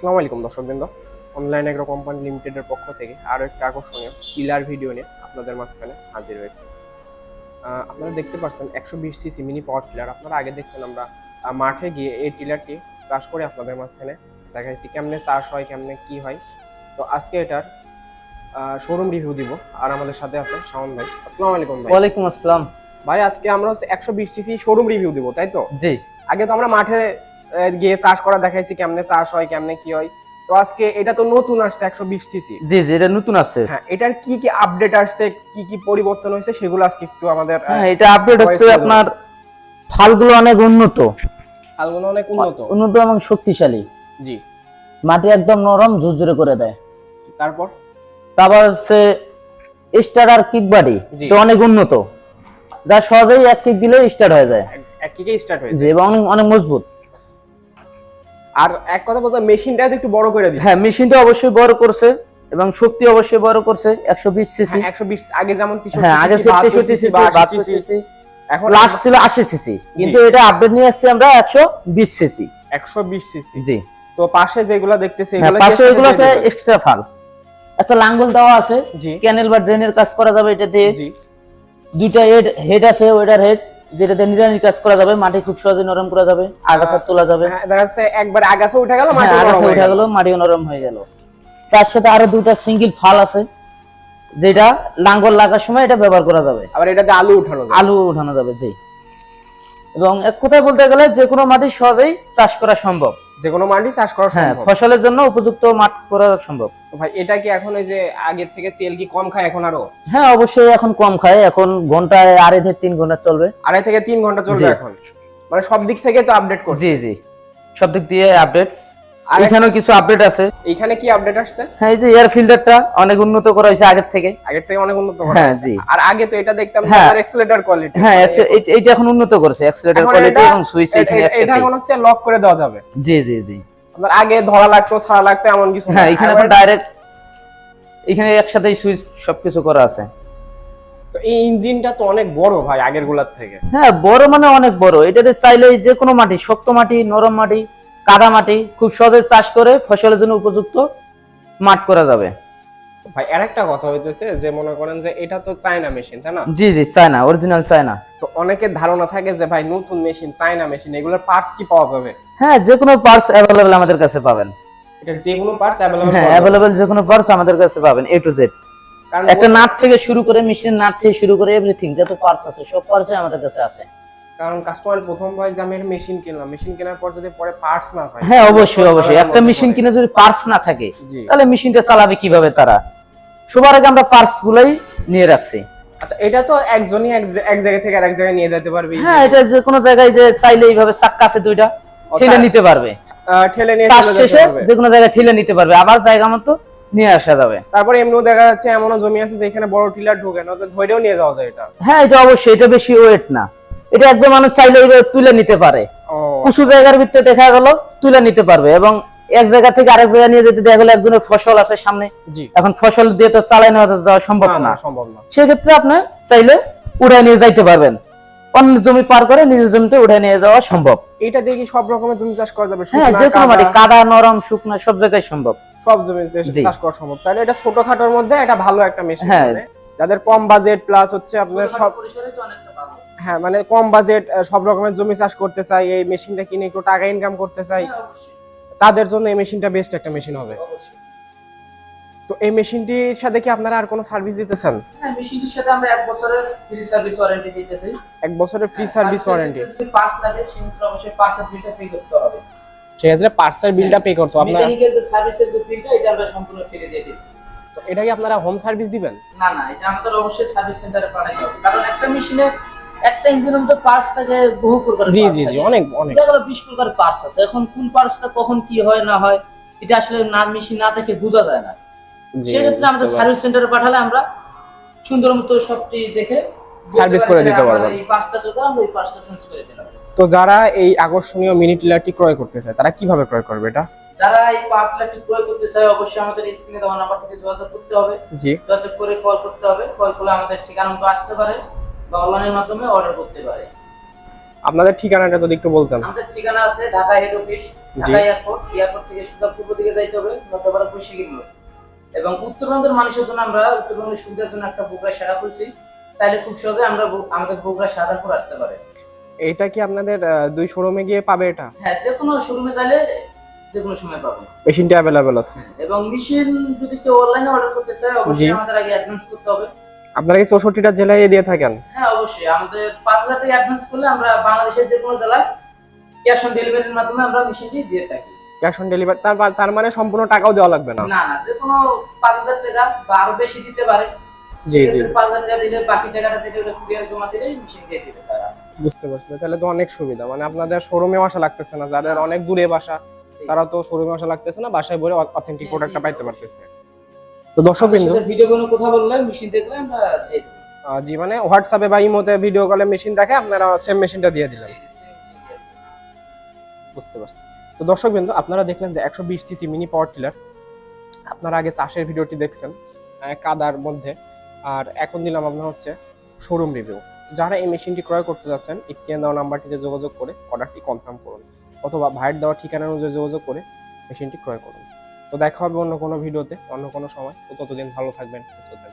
আসসালামু আলাইকুম দর্শকবৃন্দ। অনলাইন এগ্রো কোম্পানি লিমিটেডের পক্ষ থেকে আরও একটা আকর্ষণীয় টিলার ভিডিও নিয়ে আপনাদের মাঝখানে হাজির হয়েছে। আপনারা দেখতে পাচ্ছেন একশো বিশ সিসি মিনি পাওয়ার টিলার আপনারা আগে দেখছেন আমরা মাঠে গিয়ে এই টিলারটি চাষ করে আপনাদের মাঝখানে দেখাইছি কেমনে চাষ হয় কেমনে কি হয়। তো আজকে এটার শোরুম রিভিউ দিব। আর আমাদের সাথে আছে শাওন ভাই। আসসালামু আলাইকুম ভাই। ওয়ালাইকুম আসসালাম। ভাই আজকে আমরা একশো বিশ সিসি শোরুম রিভিউ দিব তাই তো? জি। আগে তো আমরা মাঠে গিয়ে চাষ করা দেখাইছি কেমনে চাষ হয় কেমনে কি হয়। তো আজকে এটা তো নতুন আসছে একশো বিশ সিসি। জি জি এটা নতুন আছে হ্যাঁ এটার কি কি আপডেট আসছে কি কি পরিবর্তন হয়েছে সেগুলো আজকে একটু আমাদের হ্যাঁ এটা আপডেট হচ্ছে আপনার ফালগুলো অনেক উন্নত। হালগুলো অনেক উন্নত। উন্নত এবং শক্তিশালী। জি। মাটি একদম নরম ঝুরঝুরে করে দেয়। তারপর? তারপর হচ্ছে স্টার আর কিক বাড়ি। এটা অনেক উন্নত। যা সহজেই এক কিক দিলে স্টার্ট হয়ে যায়। এক- কিকে স্টার্ট হয়ে যায়। এবং অনেক মজবুত। আর এক কথা বলতে মেশিনটা একটু বড় করে দিচ্ছে হ্যাঁ মেশিনটা অবশ্যই বড় করছে এবং শক্তি অবশ্যই বড় করছে একশো বিশ সিসি হ্যাঁ একশো বিশ আগে যেমন হ্যাঁ আগে ছিল তেষট্টি সিসি বাহাত্তর সিসি এখন লাস্ট ছিল আশি সিসি কিন্তু এটা আপডেট নিয়ে আসছি আমরা একশো বিশ সিসি একশো বিশ সিসি জি। তো পাশে যেগুলো দেখতেছি হ্যাঁ এগুলো পাশে এগুলো আছে এক্সট্রা ফাল একটা লাঙ্গল দেওয়া আছে জি। ক্যানেল বা ড্রেনের কাজ করা যাবে এটা দিয়ে। জি। দুইটা হেড হেড আছে ওয়েটার হেড যেটাতে নিরানির কাজ করা যাবে মাটি খুব সহজে নরম করা যাবে আগাছা তোলা যাবে। হ্যাঁ, দেখা যাচ্ছে একবার আগাছা উঠে গেল হ্যাঁ মাটি নরম আগাছা হয়ে উঠে গেল। মাটিও নরম হয়ে গেল। তার সাথে আরও দুটা সিঙ্গেল ফাল আছে যেটা লাঙ্গল লাগার সময় এটা ব্যবহার করা যাবে। আবার এটাতে আলু উঠানো আলু উঠানো যাবে জি। এবং এক কথায় বলতে গেলে যে কোনো মাটি সহজেই চাষ করা সম্ভব। যে কোনো মাটি চাষ করা হ্যাঁ সম্ভব। ফসলের জন্য উপযুক্ত মাঠ করা সম্ভব। তো ভাই এটা কি এখন এই যে আগের থেকে তেল কি কম খায় এখন আরও? হ্যাঁ অবশ্যই এখন কম খায়। এখন ঘন্টায় আড়াই থেকে তিন ঘণ্টা চলবে। আড়াই থেকে তিন ঘণ্টা চলবে এখন? মানে সব দিক থেকে তো আপডেট করছে? জি জি। সব দিক দিয়ে আপডেট আর এখানেও কিছু আপডেট আছে। এইখানে কি আপডেট আসছে? হ্যাঁ এই যে এয়ার ফিল্টারটা অনেক উন্নত করা হয়েছে আগের থেকে। আগের থেকে অনেক উন্নত করা হ্যাঁ, জি। আর আগে তো এটা দেখতাম হ্যাঁ। এক্সেলেটর কোয়ালিটি হ্যাঁ এইটা এখন উন্নত করেছে। অ্যাক্সিলেটর কোয়ালিটি এবং সুইচ এখানে এটা এখন হচ্ছে লক করে দেওয়া যাবে। জি জি জি। আপনার আগে ধরা লাগতো ছাড়া লাগতো এমন কিছু হ্যাঁ এখানে আপনি ডাইরেক্ট এখানে একসাথেই সুইচ সবকিছু করা আছে। তো এই ইঞ্জিনটা তো অনেক বড় ভাই আগেরগুলার থেকে। হ্যাঁ বড় মানে অনেক বড়। এটাতে চাইলে যে কোনো মাটি শক্ত মাটি নরম মাটি কাদা মাটি খুব সহজে চাষ করে ফসলের জন্য উপযুক্ত মাঠ করা যাবে। ভাই আর একটা কথা হইতেছে যে মনে করেন যে এটা তো চায়না মেশিন তাই না? জি জি চায়না অরিজিনাল চায়না। তো অনেকের ধারণা থাকে যে ভাই নতুন মেশিন চায়না মেশিন এগুলোর পার্টস কি পাওয়া যাবে? হ্যাঁ যে কোনো পার্টস অ্যাভেলেবেল আমাদের কাছে পাবেন। এটার যে কোনো পার্টস হ্যাঁ অ্যাভেলেবেল যে কোনো পার্টস আমাদের কাছে পাবেন এ টু জেড কারণ একটা নাট থেকে শুরু করে মেশিনের নাট থেকে শুরু করে এভরিথিং যত পার্টস আছে সব পার্টসই আমাদের কাছে আছে। কারণ কাস্টমার প্রথম যে আমি মেশিন কিনলাম মেশিন কেনার পর যদি পরে পার্টস না পাই হ্যাঁ অবশ্যই অবশ্যই। একটা মেশিন কিনে যদি পার্টস না থাকে তাহলে মেশিনটা চালাবে কীভাবে তারা? সবার আগে আমরা পার্টস গুলোই নিয়ে রাখছি। আচ্ছা এটা তো একজনই এক জায়গা থেকে আরেক জায়গায় নিয়ে যেতে পারবে হ্যাঁ এটা যে কোনো জায়গায় যে চাইলে এইভাবে চাক্কা আছে দুইটা ঠেলে নিতে পারবে। ঠেলে নিয়ে শেষে। যে কোনো জায়গায় ঠেলে নিতে পারবে আবার জায়গা মতো নিয়ে আসা যাবে। তারপরে এমনিও দেখা যাচ্ছে এমনও জমি আছে যেখানে বড় টিলার ঢোকে না ধরেও নিয়ে যাওয়া যায় এটা। হ্যাঁ এটা অবশ্যই এটা বেশি ওয়েট না। এটা একজন মানুষ চাইলে এইভাবে তুলে নিতে পারে। ও। উঁচু জায়গার ভিতরে দেখা গেল তুলে নিতে পারবে এবং এক জায়গা থেকে আরেক জায়গায় নিয়ে যেতে দেখা গেলো একজনের ফসল আছে সামনে। এখন ফসল দিয়ে তো চালাই নেওয়া যাওয়া সম্ভব না সম্ভব না। সেক্ষেত্রে আপনি চাইলে উড়াই নিয়ে যাইতে পারবেন। অন্য জমি পার করে নিজের জমিতে উড়াই নিয়ে যাওয়া সম্ভব। এটা দিয়ে কি সব রকমের জমি চাষ করা যাবে? হ্যাঁ যে কোনো মাটি কাদা, কাদা নরম শুকনো সব জায়গায় সম্ভব। সব জমিতে চাষ করা সম্ভব। তাহলে এটা ছোটখাটোর মধ্যে এটা ভালো একটা মেশিন হ্যাঁ। মানে। যাদের কম বাজেট প্লাস হচ্ছে আপনার সব হ্যাঁ মানে কম বাজেট সব রকমের জমি চাষ করতে চাই এই মেশিনটা কিনে একটু টাকা ইনকাম করতে চাই তাদের জন্য এই মেশিনটা বেস্ট একটা মেশিন হবে। তো এই মেশিনটির সাথে কি আপনারা আর কোনো সার্ভিস দিতেছেন? হ্যাঁ মেশিনটির সাথে আমরা এক বছরের ফ্রি সার্ভিস ওয়ারেন্টি দিতেছি। এক বছরের ফ্রি সার্ভিস ওয়ারেন্টি যদি পার্টস লাগে সেক্ষেত্রে অবশ্যই পার্টসের বিলটা পে করতে হবে। সেক্ষেত্রে পার্সের বিলটা পে করছ আপনারা মেকানিক্যাল যে সার্ভিসের যে বিলটা এটা আমরা সম্পূর্ণ ফ্রি দিয়ে দিচ্ছি তো এটা কি আপনারা হোম সার্ভিস দিবেন? না না এটা আমাদের অবশ্যই সার্ভিস সেন্টারে পাঠাতে হবে। কারণ একটা মেশিনে একটা ইঞ্জিনের মধ্যে পার্টস থাকে বহু প্রকার জি জি জি অনেক অনেক। দেখা গেল বিশ প্রকার পার্টস আছে। এখন কোন পার্টসটা কখন কি হয় না হয় এটা আসলে না মেশিন না দেখে বোঝা যায় না। সেক্ষেত্রে আমাদের সার্ভিস সেন্টারে পাঠালে আমরা সুন্দর মতো সবটি দেখে পারি করে দিতে পারবেন। এই পার্টসটা দরকার আমরা এই চেঞ্জ করে দিলাম। তো যারা এই আকর্ষণীয় মিনি টিলারটি ক্রয় করতে চায় তারা কীভাবে ক্রয় করবে এটা? যারা এই পার্টলারটি ক্রয় করতে চায় অবশ্যই আমাদের স্ক্রিনে দেওয়া নাম্বার থেকে যোগাযোগ করতে হবে। জি। যোগাযোগ করে কল করতে হবে। কল করলে আমাদের ঠিকানা মতো আসতে পারে। বা অনলাইনের মাধ্যমে অর্ডার করতে পারে। আপনাদের ঠিকানাটা যদি একটু বলতেন। আমাদের ঠিকানা আছে Dhaka head office Dhaka airport airport থেকে সুদা পূর্ব দিকে যাইতে হবে নতপাড়া বৈশাখী মোড়। এবং উত্তরবঙ্গের মানুষের জন্য আমরা উত্তরবঙ্গের সুবিধার জন্য একটা বগুড়া সেরা খুলছি। তাইলে খুব সহজে আমরা আমাদের বগুড়া শাহজাহানপুর আসতে পারে। এটা কি আপনাদের দুই শোরুমে গিয়ে পাবে এটা? হ্যাঁ যে কোনো শোরুমে চাইলে যে কোনো সময় পাবেন। মেশিনটা অ্যাভেলেবেল আছে। এবং মেশিন যদি কেউ অনলাইনে অর্ডার করতে চায় অবশ্যই আমাদের আগে অ্যাডভান্স করতে হবে। আপনারা কি চৌষট্টিটা জেলায় দিয়ে থাকেন? হ্যাঁ অবশ্যই। আমাদের পাঁচ হাজার টাকা অ্যাডভান্স করলে আমরা বাংলাদেশের যে কোনো জেলায় ক্যাশ অন ডেলিভারির মাধ্যমে আমরা মেশিনটি দিয়ে থাকি। ক্যাশ অন ডেলিভারি তার তার মানে সম্পূর্ণ টাকাও দেওয়া লাগবে না? না না যে কোনো পাঁচ হাজার টাকা বা আরও বেশি দিতে পারে। জি জি পাঁচ হাজার টাকা দিলে বাকি টাকাটা যেটা ওটা কুরিয়ার জমা দিলেই মেশিন দিয়ে দিতে তারা বুঝতে পারছি তাহলে তো অনেক সুবিধা। মানে আপনাদের শোরুমেও আসা লাগতেছে না। যাদের অনেক দূরে বাসা তারা তো শোরুমে আসা লাগতেছে না। বাসায় বলে অথেন্টিক প্রোডাক্টটা পাইতে পারতেছে। তো দর্শক বিন্দু ভিডিও কোনো কথা বললে মেশিন দেখলে আমরা জি মানে হোয়াটসঅ্যাপে বা ইমোতে ভিডিও কলে মেশিন দেখে আপনারা সেম মেশিনটা দিয়ে দিলেন। বুঝতে পারছি। তো দর্শক বিন্দু আপনারা দেখলেন যে একশো বিশ সিসি মিনি পাওয়ার টিলার আপনারা আগে চাষের ভিডিওটি দেখছেন কাদার মধ্যে আর এখন দিলাম আপনার হচ্ছে শোরুম রিভিউ যারা এই মেশিনটি ক্রয় করতে যাচ্ছেন স্ক্রিন দেওয়া নাম্বারটিতে যোগাযোগ করে অর্ডারটি কনফার্ম করুন অথবা ভাইয়ের দেওয়া ঠিকানা অনুযায়ী যোগাযোগ করে মেশিনটি ক্রয় করুন। তো দেখা হবে অন্য কোনো ভিডিওতে, অন্য কোনো সময়। তো ততদিন ভালো থাকবেন, সুস্থ থাকবেন।